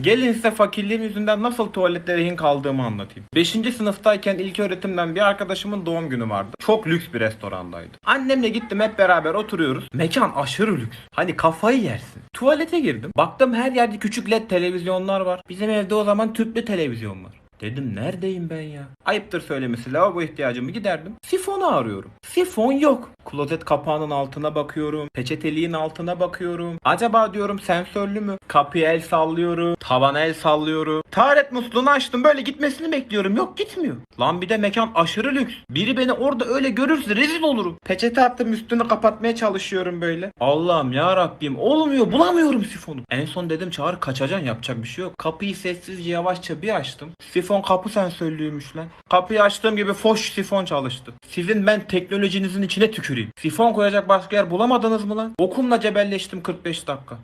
Gelin size fakirliğim yüzünden nasıl tuvalette rehin kaldığımı anlatayım. 5. sınıftayken ilk öğretimden bir arkadaşımın doğum günü vardı. Çok lüks bir restorandaydı. Annemle gittim hep beraber oturuyoruz. Mekan aşırı lüks. Hani kafayı yersin. Tuvalete girdim. Baktım her yerde küçük led televizyonlar var. Bizim evde o zaman tüplü televizyon var. Dedim neredeyim ben ya? Ayıptır söylemesi lavabo ihtiyacımı giderdim. Sifonu arıyorum. Sifon yok. Klozet kapağının altına bakıyorum. Peçeteliğin altına bakıyorum. Acaba diyorum sensörlü mü? Kapıya el sallıyorum. Tavana el sallıyorum. Taharet musluğunu açtım böyle gitmesini bekliyorum. Yok gitmiyor. Lan bir de mekan aşırı lüks. Biri beni orada öyle görürse rezil olurum. Peçete attım üstünü kapatmaya çalışıyorum böyle. Allah'ım ya Rabbim olmuyor bulamıyorum sifonu. En son dedim çağır kaçacaksın yapacak bir şey yok. Kapıyı sessizce yavaşça bir açtım. Sifon kapı sensörlüymüş lan. Kapıyı açtığım gibi foş sifon çalıştı. Sizin ben teknolojinizin içine tüküreyim. Sifon koyacak başka yer bulamadınız mı lan? Okumla cebelleştim 45 dakika.